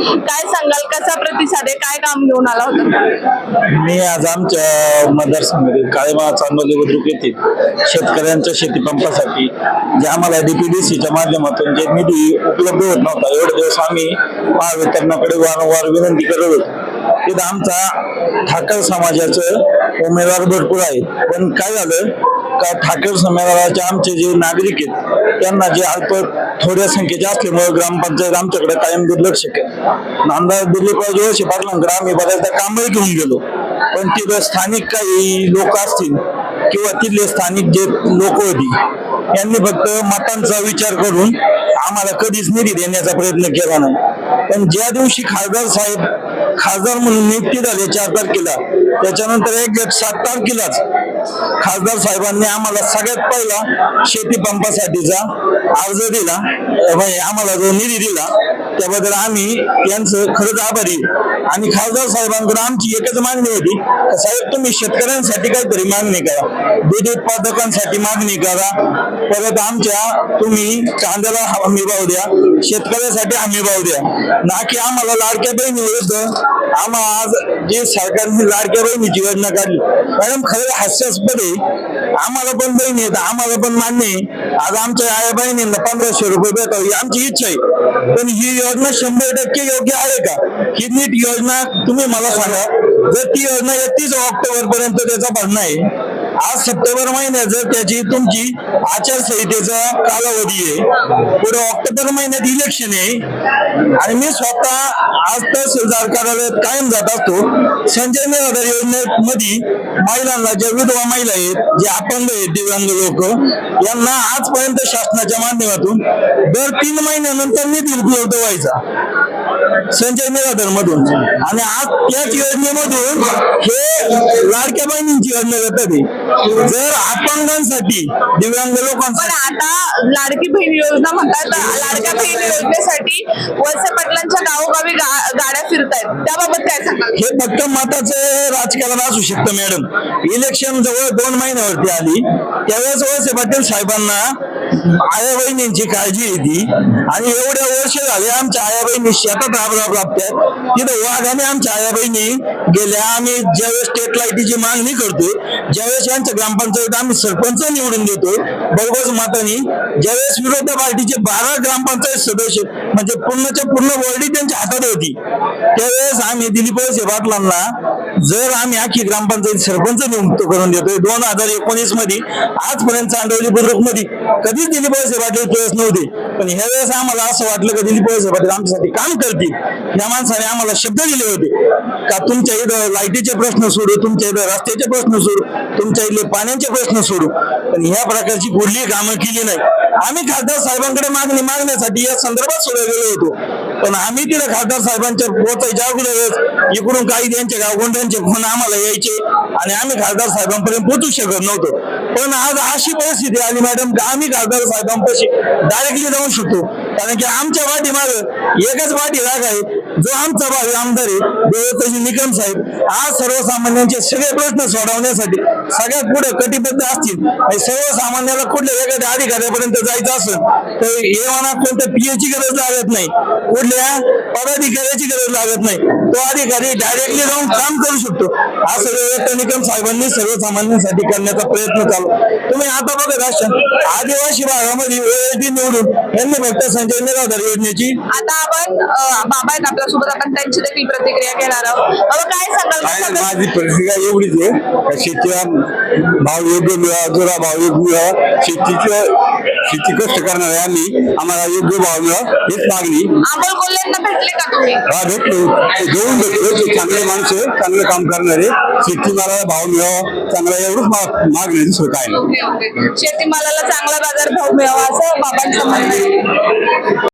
काय सांगाल? कसा प्रतिसाद आहे? काय काम घेऊन आला होता? मी आज आमच्या मतदारसंघातील काळेमा चांदोली बुद्रुक येथील शेतकऱ्यांच्या शेतीपंपासाठी जे आम्हाला डीपीडीसीच्या माध्यमातून जे निधी उपलब्ध होत नव्हता एवढे दिवस आम्ही महावितरणाकडे वारंवार विनंती करत होतो. तिथं आमचा ठाकर समाजाचं उमेदवार भरपूर आहेत. पण काय झालं? का ठाकर समाजाचे आमचे जे नागरिक आहेत त्यांना जे अल्प थोड्या संख्येचे असल्यामुळे ग्रामपंचायत आमच्याकडे कायम दुर्लक्ष केलं. आमदार दिलीपराव जोशी पाटलांकडे आम्ही बऱ्याचदा कामही घेऊन गेलो. पण तिथं स्थानिक काही लोक असतील किंवा तिथले स्थानिक जे लोक होती यांनी फक्त मतांचा विचार करून आम्हाला कधीच निधी देण्याचा प्रयत्न केला नाही. पण ज्या दिवशी खासदार साहेब खासदार म्हणून नियुक्ती झाली चार तारखेला त्याच्यानंतर एक सात तारखेलाच खासदार साहेबांनी आम्हाला सगळ्यात पहिला शेती पंपासाठीचा अर्ज दिला. म्हणजे आम्हाला जो निधी दिला त्याबद्दल आम्ही त्यांचं खरंच आभारी आणि खासदार साहेबांकडे आमची एकच मागणी होती साहेब तुम्ही शेतकऱ्यांसाठी काहीतरी मागणी करा. दूध उत्पादकांसाठी मागणी करा. परत आमच्या तुम्ही कांद्याला हमी भाव द्या. शेतकऱ्यासाठी हमी भाव द्या. ना की आम्हाला लाडक्या बहिणी विरुद्ध आम्हा आज जे सरकारने लाडक्या बहिणीची योजना काढली मॅडम खरं हास्यास्पद आहे. आम्हाला पण बहिणी आहेत आम्हाला पण मान्य आहे. आज आमच्या आया बहिणींना पंधराशे रुपये भेटावं ही आमची इच्छा आहे. पण ही योजना शंभर टक्के योग्य आहे का? ही नीट योजना तुम्ही मला सांगा. जर ती योजना एकतीस ऑक्टोबर पर्यंत त्याचा भरणा आहे आज सप्टेंबर महिन्यात त्याची तुमची आचारसंहितेचा कालावधी आहे. पुढे ऑक्टोबर महिन्यात इलेक्शन आहे. आणि मी स्वतः आज तहसीलदार कार्यालयात कायम जात असतो. संजय निराधार योजनेमध्ये महिलांना ज्या विधवा महिला आहेत जे अपंग आहेत दिव्यांग लोक यांना आजपर्यंत शासनाच्या माध्यमातून दर तीन महिन्यानंतर निधी उपलब्ध व्हायचा. संजय निराधर मधून आणि आज त्याच योजनेमधून हे लाडक्या बहिणींची योजना जातात जर अपंगांसाठी दिव्यांग पण लोकांसाठी आता लाडकी बहीण योजना म्हणतात लाडक्या बहीण योजनेसाठी वळसे पाटलांच्या गावोगावी गाड्या फिरतायत. त्याबाबत हे फक्त मताचं राजकारण असू शकतं मॅडम. इलेक्शन जवळ दोन महिन्यावरती आली. त्यावेळेस वळसे पाटील साहेबांना आया बहिणींची काळजी येते आणि एवढ्या वर्ष झाले आमच्या आया बहिणी शेतात राबराब राबतात तिथं वाघाने आमच्या आया बहिणी गेल्या. आम्ही ज्यावेळेस स्टेट लाईटीची मागणी करतोय ज्यावेळेस यांच्या ग्रामपंचायत आम्ही सरपंच निवडून देतोय बरोबर मातानी ज्यावेळेस विरोधी पार्टीचे बारा ग्रामपंचायत सदस्य म्हणजे पूर्णच्या पूर्ण बॉडी त्यांच्या हातात होती. त्यावेळेस आम्ही दिलीप वळसे पाटलांना जर आम्ही आखी ग्रामपंचायत सरपंच नियुक्त करून देतोय दोन हजार एकोणीसमध्ये आजपर्यंत चांडवली बुद्रुकमध्ये कधीच दिलीप वळसे पाटील नव्हते. पण ह्या वेळेस आम्हाला असं वाटलं की दिलीप वळसे पाटील आमच्यासाठी काम करतील. या माणसाने आम्हाला शब्द दिले होते. का तुमच्या इथं लाईटीचे प्रश्न सोडू तुमच्या इथं रस्त्याचे प्रश्न सोडू तुमच्या इथले पाण्याचे प्रश्न सोडू. पण ह्या प्रकारची कुठलीही कामं केली नाही. आम्ही खासदार साहेबांकडे मागणी मागण्यासाठी या संदर्भात सुद्धा गेलो होतो. पण आम्ही तिथे खासदार साहेबांच्या पोहोचायच्या अगोदरच इकडून काही त्यांच्या गावगुंड्यांचे फोन आम्हाला यायचे आणि आम्ही खासदार साहेबांपर्यंत पोहोचू शकत नव्हतो. पण आज अशी परिस्थिती आली मॅडम आम्ही खासदार साहेबांपाशी डायरेक्टली जाऊ शकतो. कारण की आमच्या पाठीमाग एकच वाटी राग आहे जो आमचा भावी आमदार आहे देवताजी निकम साहेब आज सर्वसामान्यांचे सगळे प्रश्न सोडवण्यासाठी सगळ्यात पुढे कटिबद्ध असतील. आणि सर्वसामान्याला कुठल्या एखाद्या अधिकाऱ्यापर्यंत जायचं असेल तर हे म्हणा कोणत्या पीएची गरज लागत नाही. कुठल्या पदाधिकाऱ्याची गरज लागत नाही. तो अधिकारी डायरेक्टली जाऊन काम करू शकतो. असं देवता निकम साहेबांनी सर्वसामान्यांसाठी करण्याचा प्रयत्न चालू. तुम्ही आता बघत असाल आदिवासी भागामध्ये निवडून यांनी फक्त संजय निराधार योजनेची आता आपण बाबा आपल्यासोबत आपण त्यांची देखील प्रतिक्रिया घेणार आहोत. बाबा काय सांगाल? काय माझी प्रतिक्रिया एवढीच आहे का शेतीला भाव योग्य मिळावा जोरा भाव योग्य मिळावा शेतीचं शेती कष्ट करणार आहे आम्ही आम्हाला योग्य भाव मिळावा हीच मागणी. अमोल कोल्हेंना भेटले का तुम्ही? हा भेटलो. ते घेऊन भेटलो ते चांगले माणसं चांगलं काम करणारे. शेतीमालाला भाव मिळावा चांगला एवढंच मा- मागणी आहे, दुसरं काय नाही. Okay okay. शेतीमालाला चांगला बाजार भाव मिळावा असं बाबांचं म्हणणं आहे.